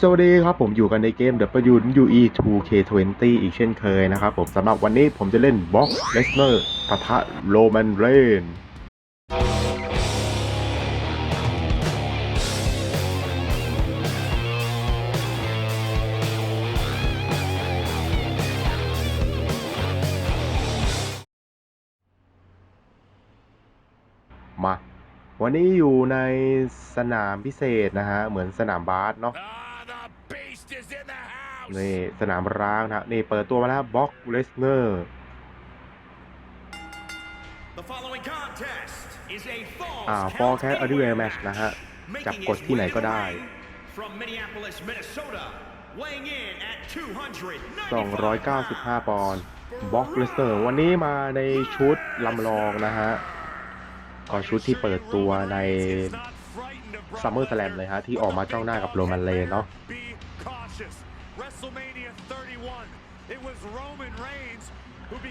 สวัสดีครับผมอยู่กันในเกม WWE 2K20 อีกเช่นเคยนะครับผมสำหรับวันนี้ผมจะเล่น Brock Lesnar ปะทะ Roman Reigns วันนี้อยู่ในสนามพิเศษนะฮะ เหมือนสนามบาสเนาะ Ah, the beast is in the house. นี่สนามร้างนะฮะนี่เปิดตัวมาแล้วบ็อกเลสเนอร์ The following contest is a อ่า falls ฟอร์ count แคสอ anywhere ดิเว r แมชนะฮะ Making จับ his กดที่ไหน way ก็ to the ได้ ring From Minneapolis, Minnesota, weighing in at 295 ปอนด์บ็อกเลสเนอร์วันนี้มาในชุดลำลองนะฮะ ก่อนชุดที่เปิดตัวในซัมเมอร์สแลมเลยฮะ ที่ออกมาจ้องหน้ากับโรมันเลนเนาะ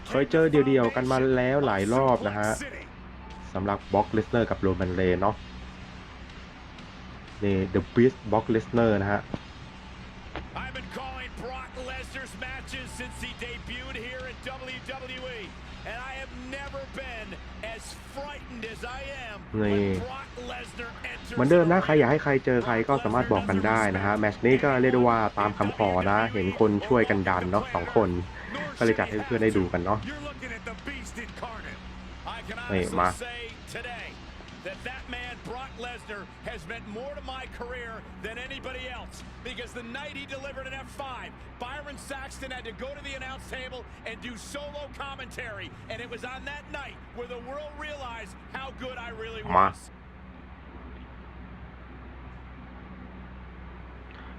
เคยเจอเดียวๆกันมาแล้วหลายรอบนะฮะสำหรับบ็อกเลสเนอร์กับโรมันเลนเนาะนี่เดอะบิสบ็อกเลสเนอร์นะฮะ and I have never been as frightened นี่เหมือนเดิมนะใครอยากให้ใครเจอใครก็สามารถบอกกันได้นะฮะแมชนี้ก็เรียกได้ว่าตามคำขอนะ เห็นคนช่วยกันดันเนาะสองคน ก็เลยจัดให้เพื่อนได้ดูกันเนาะนี่มา that that man Brock Lesnar has meant more to my career than anybody else because the night he delivered an F5, Byron Saxton had to go to the announce table and do solo commentary, and it was on that night where the world realized how good I really มา was.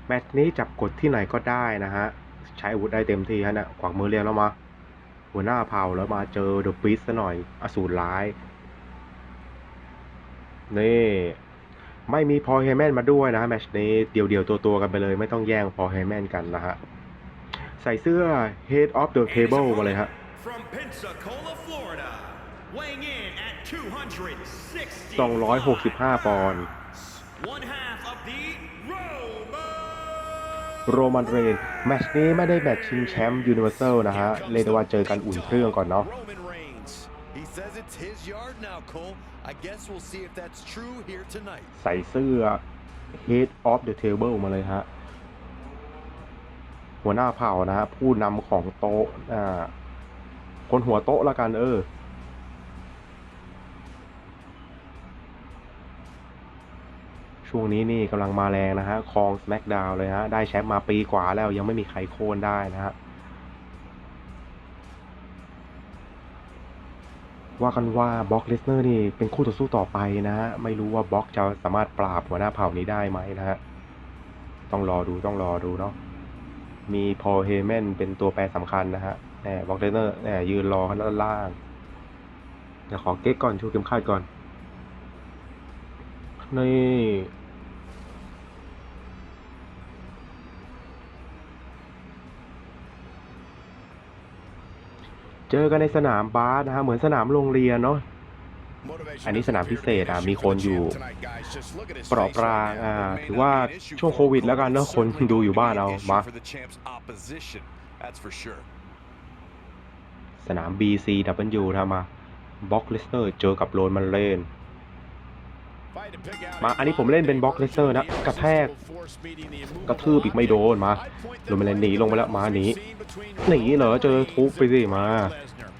แมตช์นี้จับกดที่ไหนก็ได้นะฮะ ใช้อาวุธได้เต็มที่ฮะเนี่ยกวักมือเรียกแล้วมา หัวหน้าเผ่าแล้วมาเจอเดอะบีสซะหน่อย อสูรร้าย นี่ไม่มีพอลเฮแมนมาด้วยนะฮะแมตช์นี้เดี่ยวๆตัวๆกันไปเลย ไม่ต้องแย่งพอลเฮแมนกันนะฮะ ใส่เสื้อ Head of the Table มาเลยฮะ From Pensacola, Florida, weighing in at 260 265 ปอนด์ One half of the Roman โรมันเรนแมตช์นี้ไม่ได้แมตช์ชิงแชมป์ยูนิเวอร์แซลนะฮะเรียกได้ว่าเจอกันอุ่นเครื่องก่อนเนาะ guess if that's true here tonight. ใส่เสื้อ Head of the Table มาเลยฮะ หัวหน้าเผ่านะฮะ ผู้นำของโต๊ะอ่าคนหัวโต๊ะละกันเออช่วงนี้นี่กำลังมาแรงนะฮะ คอง SmackDown เลยฮะ ได้แชมป์มาปีกว่าแล้วยังไม่มีใครโค่นได้นะฮะ ว่ากันว่าบ็อกเลสเนอร์นี่เป็นคู่ต่อสู้ต่อไปนะฮะ ไม่รู้ว่าบ็อกจะสามารถปราบหัวหน้าเผ่านี้ได้ไหมนะฮะ ต้องรอดูต้องรอดูเนาะ มีพอลเฮเมนเป็นตัวแปรสำคัญนะฮะแหมบ็อกเลสเนอร์แหมยืนรอข้างล่าง เดี๋ยวขอเก๊กก่อนชูเข็มขัดก่อน นี่ เจอกันในสนามบาสนะฮะเหมือนสนามโรงเรียนเนาะอันนี้สนามพิเศษอะมีคนอยู่เปราะปรางอ่าถือว่าช่วงโควิดแล้วกันเนอะคนดูอยู่บ้านเอามาสนาม BCW นะมาบ็อกเลสเตอร์เจอกับโรนมันเลน มาอันนี้ผมเล่นเป็นบล็อกเลสเตอร์นะกระแทกกระทืบอีกไม่โดนมาโรมันเลนหนีลงไปแล้วมาหนีหนีเหรอเจอทุบไปสิมา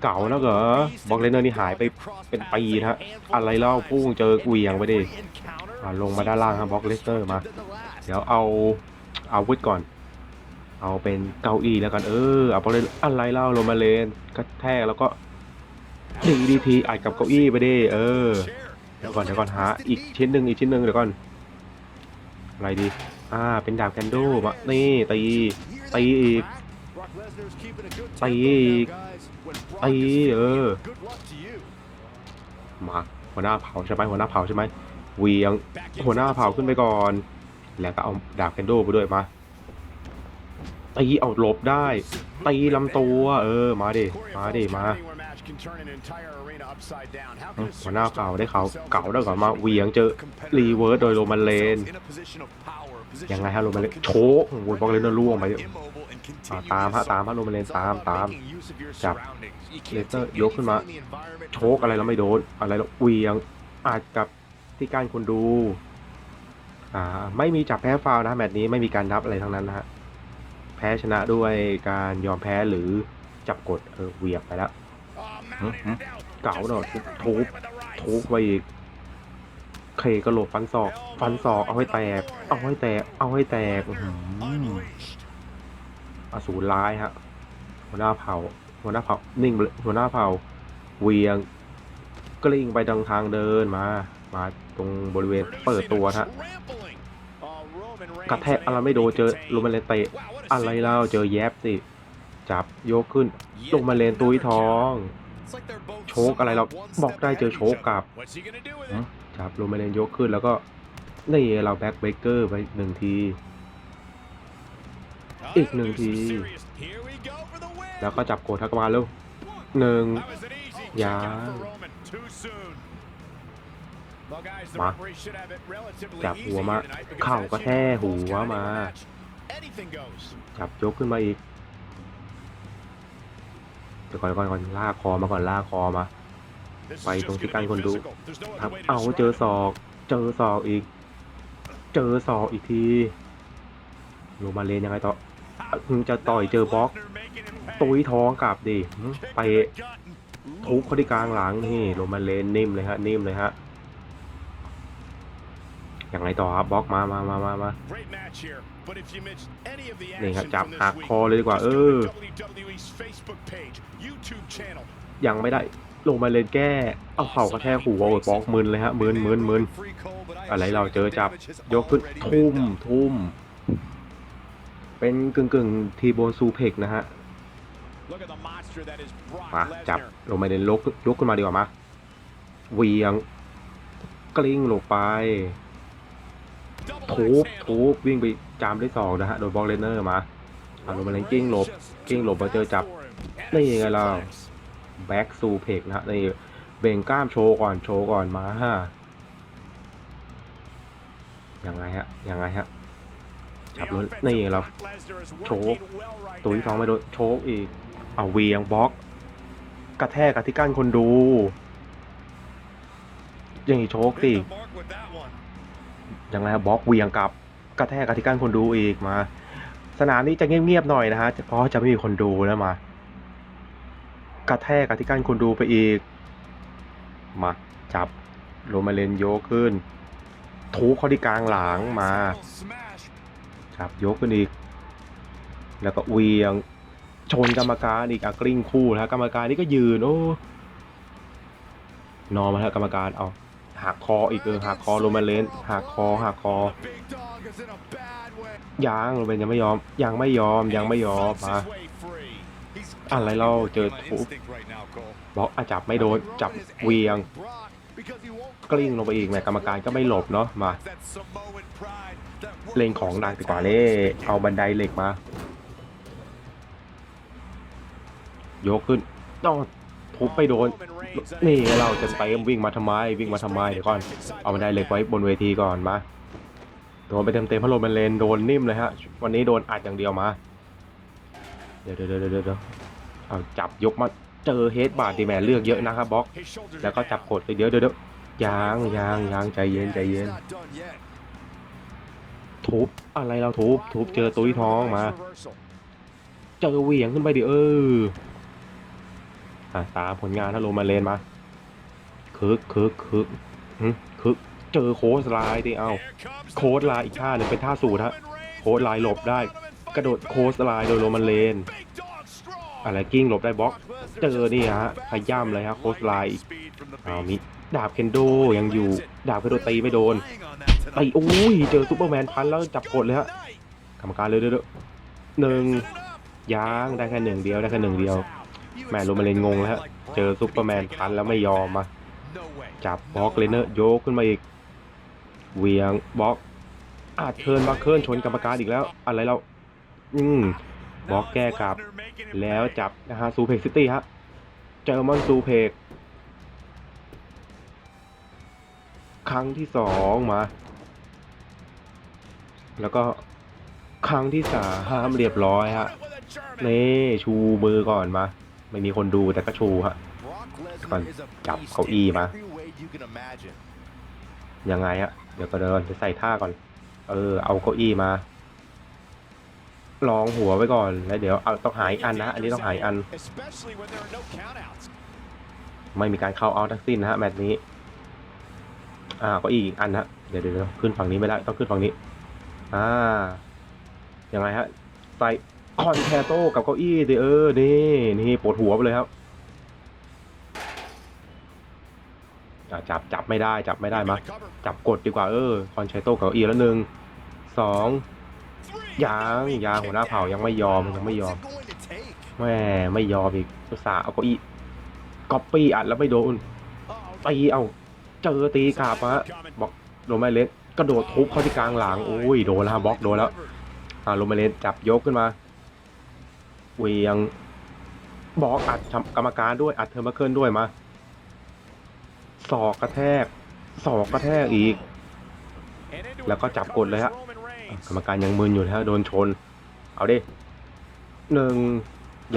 เก่าแล้วเหรอบล็อกเลเตอร์นี่หายไปเป็นปีนะอะไรเล่าพุ่งเจอเกวียงไปดิลงมาด้านล่างครับบ็อกเลสเตอร์มา เดี๋ยวเอาเอาวุธก่อน เอาเป็นเก้าอี้แล้วกันเออเอาไปเลอะไรเล่าลงมาเลนกระแทกแล้วก็ดีดีทีอัดกับเก้าอี้ไปดิเออ เดี๋ยวก่อนเดี๋ยวก่อนหาอีกชิ้นหนึ่งอีกชิ้นหนึ่งเดี๋ยวก่อน อะไรดี อ่า เป็นดาบแคนโดมานี่ตีตีอีกตีอีกตีเออ มาหัวหน้าเผาใช่ไหมหัวหน้าเผาใช่ไหมเวียงหัวหน้าเผาขึ้นไปก่อน แล้วก็เอาดาบแคนโดไปด้วยมาตีเอาหลบได้ตีลำตัว เออ มาดิมาดิมา หัวหน้าเผาได้เขาเก่าได้ก่อนมาเหวียงเจอรีเวิร์สโดยโรมันเลนยังไงฮะโรมาเลนโชกโอ้โหบล็อกเลนเนอร์ล่วงไปอ่าตามฮะตามฮะโรมาเลนตามตามจับเลสเตอร์ยกขึ้นมาโชกอะไรแล้วไม่โดนอะไรแล้วเหวียงอาจกับที่การคนดูอ่าไม่มีจับแพ้ฟาวล์นะแมตช์นี้ไม่มีการนับอะไรทั้งนั้นนะฮะแพ้ชนะด้วยการยอมแพ้หรือจับกดเออเหวียงไปแล้ว เก๋าหน่อยทุบทุบไปอีกเคก็หลบฟันศอก ฟันศอกเอาให้แตก เอาให้แตก เอาให้แตกอืออสูรร้ายฮะ หัวหน้าเผ่า หัวหน้าเผ่า นิ่งหัวหน้าเผ่า เวียงกลิ้งไปทางทางเดินมา มาตรงบริเวณเปิดตัวฮะ กระแทกอะไรไม่โดนเจอลงมาเลนเตะ อะไรเล่าเจอแยบสิ จับยกขึ้น ลงมาเลนตุยท้อง โชกอะไรเราบอกได้เจอโชกกลับ What's he gonna do with อื it? มจับลงมาเลนยกขึ้นแล้วก็นี่เราแบ็คเบเกอร์ไปหนึ่งที อีกหนึ่งที Here we go for the win. แล้วก็จับโกทักมาแล้วหนึ่ง That was an easy Yeah. kick out for Roman too soon. Well, guys, the มา referee should have it relatively จับ easy หัวมา here tonight because เข่า as ก็ you แท้ know, หัว most kind มา of match, anything goes. จับยกขึ้นมาอีก เดี๋ยวก่อนก่อนก่อนลากคอมาก่อนลากคอมา This is ไป just ตรงที่ gonna การ be คนดู physical. There's no other ครับ way to เอา describe เจอ it. ศอก เจอศอกอีก เจอศอกอีกทีลงมาเลนยังไงต่อมึงจะต่อยเจอบล็อก Lesnar making him pay. ตุยท้องกลับดิหึ Kick ไป to the gut and ทุบเขาที่กลางหลังนี่ลงมาเลนนิ่มเลยฮะนิ่มเลยฮะยังไงต่อครับบล็อกมามามามามา Great match here, but if you missed any of the นี่ครับ action จับ from this หัก week, คอเลยดีกว่า just เอ go อ to WWE's Facebook page, YouTube channel. ยังไม่ได้ลงมาเลนแก้ เอาเข่ากระแทกหัวโอ้ยบล็อกมึนเลยฮะมึนมึนมึนอะไรเราเจอจับยกขึ้นทุ่มทุ่ม เป็นกึ่งกึ่งทีโบนซูเพกนะฮะ Look at the monster that is Brock มาจับ Lesnar. ลงมาเลนลกยกขึ้นมาดีกว่ามาเหวียงกลิ้งลงไป Double ทุบ axe handle. ทุบวิ่งไป จามได้สองนะฮะโดนบล็อกเลนเนอร์มาเอาลงมาเลนกิ้งหลบกิ้งหลบมาเจอจับนี่ไงเราแบ็กซูเพกนะฮะนี่เบ่งกล้ามโชว์ก่อนโชว์ก่อนมาฮะยังไงฮะยังไงฮะจับนู้น offensive นี่เราโชก working well right ตุย now. ท้องไม่โดนโชกอีกเอาเวียงบล็อกกระแทกกับที่กั้นคนดูย่างนี้โชกสิยังไงฮะบล็อกเวียงกลับ กระแทกกับที่กั้นคนดูอีกมา สนามนี้จะเงียบๆหน่อยนะฮะเพราะจะไม่มีคนดูแล้วมากระแทกกับที่กั้นคนดูไปอีก มาจับโรมาเลนโยกขึ้นทุบเข้าที่กลางหลังมา จับยกขึ้นอีก แล้วก็เวียงชนกรรมการอีกอะกลิ้งคู่นะฮะกรรมการนี่ก็ยืนโอ้นอนมาแล้วกรรมการเอาหักคออีกเออหักคอโรมาเลนหักคอหักคอ The big dog is in a bad way. ยังโรเบนยังไม่ยอม ยังไม่ยอมยังไม่ยอม Fights มา his way free. He's อะไรเราเจอ killing my ทุบ instinct right now, Cole. บอกอะจับไม่โดนจับ Roman is เหวียง angry with Brock because he won't กลิ้งลงไปอีกแหม่กรรมการก็ไม่หลบเนาะมา That Samoan pride, that เล่นของดังดีกว่าเน่เอาบันไดเหล็กมา ยกขึ้นต้องทุบไปโดน Roman Reigns นี่ไงเราจะไปวิ่งมาทำไม วิ่งมาทำไมเดี๋ยวก่อน เอาบันไดเหล็กไว้บนเวทีก่อนมา โดนไปเต็มเต็มๆพัดลมมันเลนโดนนิ่มเลยฮะ วันนี้โดนอัดอย่างเดียวมา เดี๋ยวเดี๋ยวเดี๋ยวเดี๋ยวเอาจับยกมาเจอเฮดบาดดีแมนเลือกเยอะนะครับบล็อก แล้วก็จับกดเลยเดี๋ยวเดี๋ยวเดี๋ยวยางยางยางใจเย็นใจเย็น ทุบอะไรเราทุบทุบเจอตุ้ยท้องมา เจอเหวี่ยงขึ้นไปดิเอออะตามผลงานถ้าลงมาเลนมาคึกคึกคึกหึคึก เจอโค้ชไลน์ดิเอาโค้ดไลน์อีกท่าหนึ่งเป็นท่าสูตรฮะโค้ดไลน์หลบได้ กระโดดโค้ชไลน์โดยโรมันเลน อะไรกิ้งหลบได้บล็อก เจอนี่ฮะขย่ำเลยฮะโค้ชไลน์อีก speed from the เอามีดาบเคนโดยังอยู่ดาบเคนโดตีไม่โดน Relying on that tonight. ตีโอ้ยเจอซูเปอร์แมนพันแล้วจับกดเลยฮะกรรมการเลยเด้อหนึ่งยางได้แค่หนึ่งเดียวได้แค่หนึ่งเดียวแม่โรมาเลนงงแล้วฮะเจอซูเปอร์แมนพันแล้วไม่ยอมมาจับบล็อกเลนเนอร์โยกขึ้นมาอีก เหวียงบล็อก อาจเทิร์นบัคเคิลชนกรรมการอีกแล้ว อะไรเรา อืมบล็อกแก้กลับ Lesnar making him แล้ว pay. จับนะฮะซูเพกซิตี้ฮะเจอมอนซูเพกครั้งที่สองมา แล้วก็ครั้งที่สามเรียบร้อยฮะนี่ชูมือก่อนมา ไม่มีคนดูแต่ก็ชูฮะ Brock Còn Lesnar is a chọc beast cậu in y mà. every way you can imagine. ยังไงฮะ เดี๋ยวก็เดินไปใส่ท่าก่อน เออ เอาเก้าอี้มา ลองหัวไว้ก่อน แล้วเดี๋ยวเอาต้องหายอันนะ อันนี้ต้องหายอัน ไม่มีการเข้าเอาทั้งสิ้นนะฮะแมตช์นี้ อ่าเก็อีกอันนะเดี๋ยวเดี๋ยวเดี๋ยวขึ้นฝั่งนี้ไม่ได้ต้องขึ้นฝั่งนี้ อ่า ยังไงฮะ ใส่คอนแทโต้กับเก้าอี้ดิเออ นี่ นี่ปวดหัวไปเลยครับ จับจับไม่ได้จับไม่ได้มาจับกดดีกว่าเออคอนแทโต้กับเก้าอี้แล้วหนึ่งสองยังยังหัวหน้าเผ่ายังไม่ยอมยังไม่ยอม What's it going to take? แม่ไม่ยอมอีกอุตส่าห์เอาเก้าอี้ก๊อปปี้อัดแล้วไม่โดนตีเอาเจอตีกลับมาบอกโรมาเลนกระโดดทุบเข้าที่กลางหลังโอ้ยโดนแล้วฮะบล็อกโดนแล้วอ่าโรมาเลนจับยกขึ้นมาเหวียงบล็อกอัดกรรมการด้วยอัดเทอร์มาเคิลด้วยมา ศอกกระแทกศอกกระแทกอีก แล้วก็จับกดเลยฮะกรรมการยังมึนอยู่นะฮะโดนชน เอาดิหนึ่ง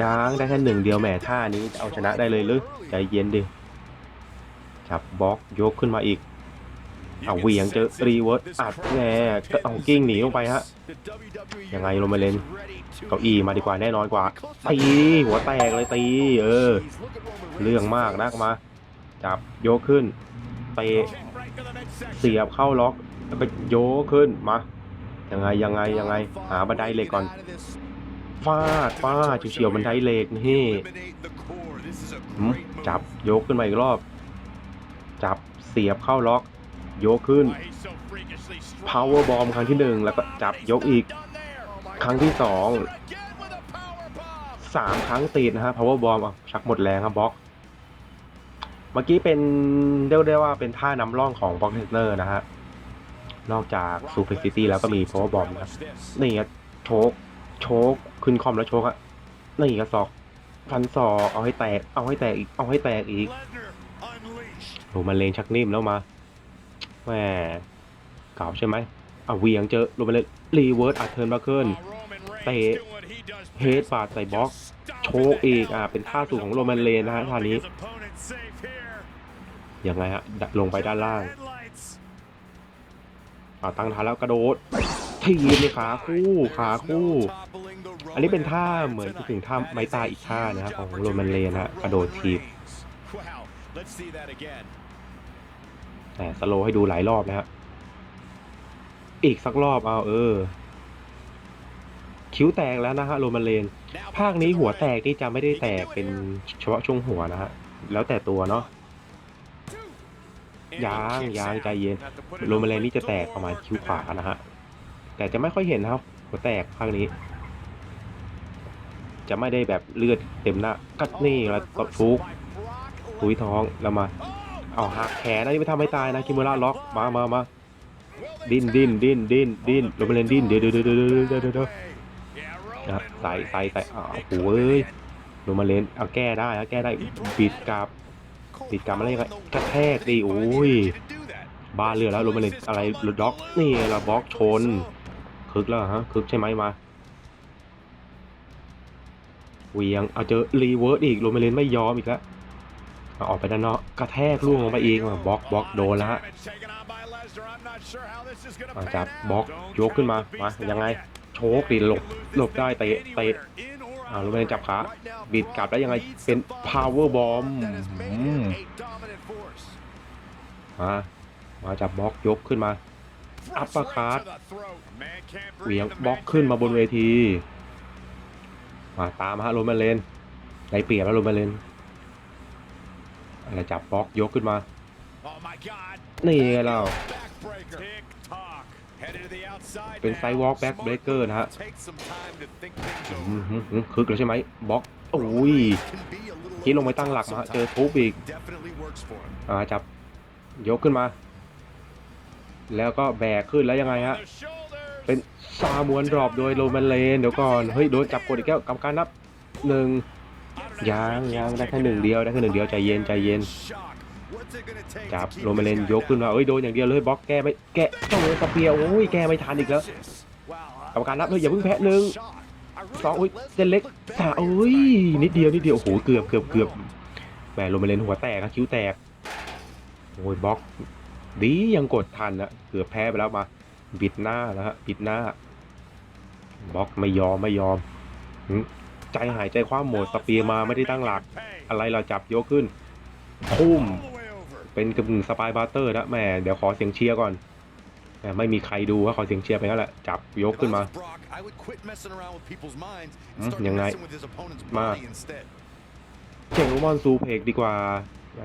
ยางได้แค่หนึ่งเดียวแหมท่านี้จะเอาชนะได้เลยหรือใจเย็นดิจับบล็อกยกขึ้นมาอีกเอาเหวียงเจอรีเวิร์สอัดแง่ก็เอากิ้งหนีลงไปฮะยังไงโรมาเลนเก้าอี้มาดีกว่าแน่นอนกว่าตีหัวแตกเลยตีเออ เรื่องมากนักมา จับโยกขึ้นเตะเสียบเข้าล็อก แล้วก็โยกขึ้นมายังไงยังไงยังไง หาบันไดเหล็กก่อนฟาดฟาดเฉียวบันไดเหล็กนี่จับโยกขึ้นมาอีกรอบ จับเสียบเข้าล็อก โยกขึ้น power bomb ครั้งที่หนึ่งแล้วก็จับยกอีก ครั้งที่สองสามครั้งติดนะฮะ power bomb ชักหมดแรงครับบล็อก เมื่อกี้เป็นเรียกได้ว่าเป็นท่านำร่องของบ็อกเทสเนอร์นะฮะ นอกจาก Super City แล้วก็มี power bomb นะนี่ครับโชกโชกขึ้นคอมแล้วโชกอะนี่ก็ศอกฟันศอกเอาให้แตก เอาให้แตกอีก เอาให้แตกอีกโหมาเลนชักนิ่มแล้วมาแหมเก่าใช่ไหมเอาเวียงเจอโรมาเลนรีเวิร์สอัดเทิร์นมาเคิลเตะเฮดปาดใส่บล็อก ชกอีกอะเป็นท่าสูงของโรมันเลนนะฮะท่านี้ยังไงฮะดัดลงไปด้านล่างอ่าตั้งท่าแล้วกระโดดทีบในขาคู่ขาคู่ อันนี้เป็นท่าเหมือนถึงท่าไม้ตายอีกท่านะครับของโรมันเลนนะกระโดดทีบแต่สโลให้ดูหลายรอบนะฮะอีกสักรอบเอาเออ คิ้วแตกแล้วนะฮะโรมันเลน ภาคนี้หัวแตกนี่จะไม่ได้แตกเป็นเฉพาะช่วงหัวนะฮะ แล้วแต่ตัวเนาะยางยางใจเย็นโรมันเลนนี่จะแตกประมาณคิ้วขวานะฮะ แต่จะไม่ค่อยเห็นนะครับ หัวแตกภาคนี้ จะไม่ได้แบบเลือดเต็มหน้ากัดนี่แล้วก็ทุกทุยท้องแล้วมาเอาหักแขนนะนี่ไม่ทำให้ตายนะคิมูระล็อกมามามาดิ้นดิ้นดิ้นดิ้นดิ้นโรมันเลนดิ้นเดี๋ยวเดี๋ยวเดี๋ยวเดี๋ยว นะใส่ใส่ใส่อ้าวโอ้โหเอ้ยโรมาเลนเอาแก้ได้เอาแก้ได้บิดกลับติดกรรมอะไรกันกระแทกดิโอ้ยบ้าเรือแล้วโรมาเลนอะไรรถด็อกนี่เราบล็อกชนคึกแล้วฮะคึกใช่ไหมมาเหวียงเอาเจอรีเวิร์สอีกโรมาเลนไม่ยอมอีกแล้วเอาออกไปด้านนอกกระแทกล่วงลงไปอีกอะบล็อกบล็อกโดนแล้วฮะอะจับบล็อกยกขึ้นมามายังไงโชกดิหลบหลบได้เตะเตะอ่าโรมาเลนจับขาบิดกลับแล้วยังไงเป็น power bomb อืมมามาจับบล็อกยกขึ้นมาอัปเปอร์คัตเหวียงบล็อกขึ้นมาบนเวที มาตามฮะโรมาเลนได้เปรียบแล้วโรมาเลนอะไรจับบล็อกยกขึ้นมา นี่ไงเรา เป็นไซวอล์กแบ็กเบรกเกอร์นะฮะอืมฮึฮึคึกเลยใช่ไหมบล็อกโอ้ยคิดลงไปตั้งหลักมาฮะเจอทุบอีกอ่าจับ ยกขึ้นมา แล้วก็แบกขึ้นแล้วยังไงฮะ เป็นซามวนดรอปโดยโรแมนเลน เดี๋ยวก่อน เฮ้ย โดนจับกดอีกแล้วกรรมการนับหนึ่งยางยางได้แค่หนึ่งเดียวได้แค่หนึ่งเดียวใจเย็นใจเย็น จับโรมนเลนยกขึ้นมาเอ้ยโดนอย่างเดียวเลยบล็อกแก้ไม่แก้เจ้าสเปียโอ้ยแก้ไม่ทันอีกแล้วกรรมการนับเลยอย่าเพิ่งแพ้หนึ่งสองอุ้ยเส้นเล็กสาอุ้ยนิดเดียวนิดเดียวโอ้โหเกือบเกือบเกือบแหมโรเมเลนหัวแตกนะคิ้วแตกโอ้ยบล็อกดียังกดทันนะเกือบแพ้ไปแล้วมาบิดหน้าแล้วฮะบิดหน้าบล็อกไม่ยอมไม่ยอมใจหายใจคว้าหมดสเปียมาไม่ได้ตั้งหลัก อะไรเราจับยกขึ้นทุ่ม เป็นกึ่งสปายบาร์เตอร์นะแหม่เดี๋ยวขอเสียงเชียร์ก่อนแหมไม่มีใครดูก็ขอเสียงเชียร์ไปงั้นแหละจับยก If ขึ้น I มา was Brock, I would quit messing around with people's minds and Hmm, start ยังไง? messing with his opponent's มา body instead. เจ๋งมอนซูเพกดีกว่าแหม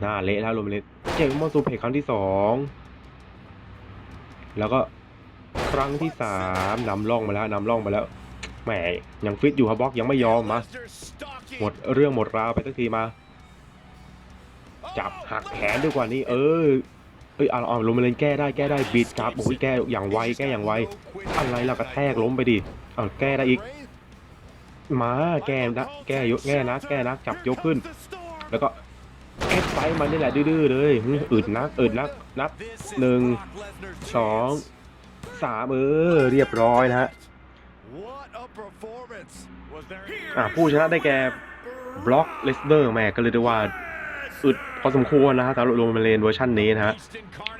หน้าเละแล้วรวมเลยเจ๋งมอนซูเพกครั้งที่สองแล้วก็ครั้งที่สามนำร่องมาแล้วนำร่องมาแล้วแหมยังฟิตอยู่ครับบล็อกยังไม่ยอมมาหมดเรื่องหมดราวไปสักทีมา จับหักแขนด้วยกว่านี้ เออเอ้ยเอาเอาลงมาเล่นแก้ได้แก้ได้บิดครับโอ้ยแก้อย่างไวแก้อย่างไวอะไรล่ะกระแทกล้มไปดิเอาแก้ได้อีก มาแก้นะแก้ยกแก้นะแก้นะจับยกขึ้น แล้วก็แอดไฟมันนี่แหละดื้อๆเลยหึอึดนักอึดนักนับหนึ่งสองสามเออเรียบร้อยนะฮะ What a performance! อะผู้ชนะได้แก่บล็อกเลสเดอร์แม่ก็เลยได้ว่า อึดพอสมควรนะฮะสำหรับโรมันเลนเวอร์ชันนี้นะฮะ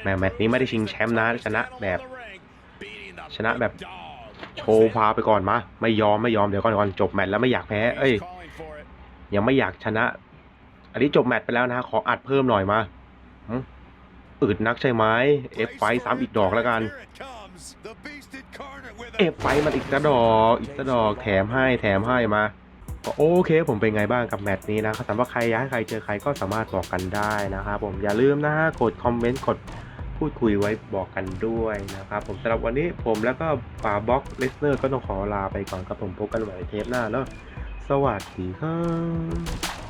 แมตช์นี้ไม่ได้ชิงแชมป์นะชนะแบบชนะแบบโชว์พาไปก่อนมาไม่ยอมไม่ยอมเดี๋ยวก่อนก่อนจบแมตช์แล้วไม่อยากแพ้ เอ้ย ยังไม่อยากชนะ อันนี้จบแมตช์ไปแล้วนะฮะขออัดเพิ่มหน่อยมาอึดนักใช่ไหมเอฟไฟซ้ำอีกดอกแล้วกันเอฟไฟมันอีกสักดอกอีกสักดอกแถมให้แถมให้มา โอเคผมเป็นไงบ้างกับแมตช์นี้นะครับสำหรับใครอยากให้ใครเจอใครก็สามารถบอกกันได้นะครับผมอย่าลืมนะฮะกดคอมเมนต์กดพูดคุยไว้บอกกันด้วยนะครับผมสำหรับวันนี้ผมแล้วก็ป่าบ็อกเลสเนอร์ก็ต้องขอลาไปก่อนครับผมพบกันใหม่ในเทปหน้าแล้วสวัสดีครับ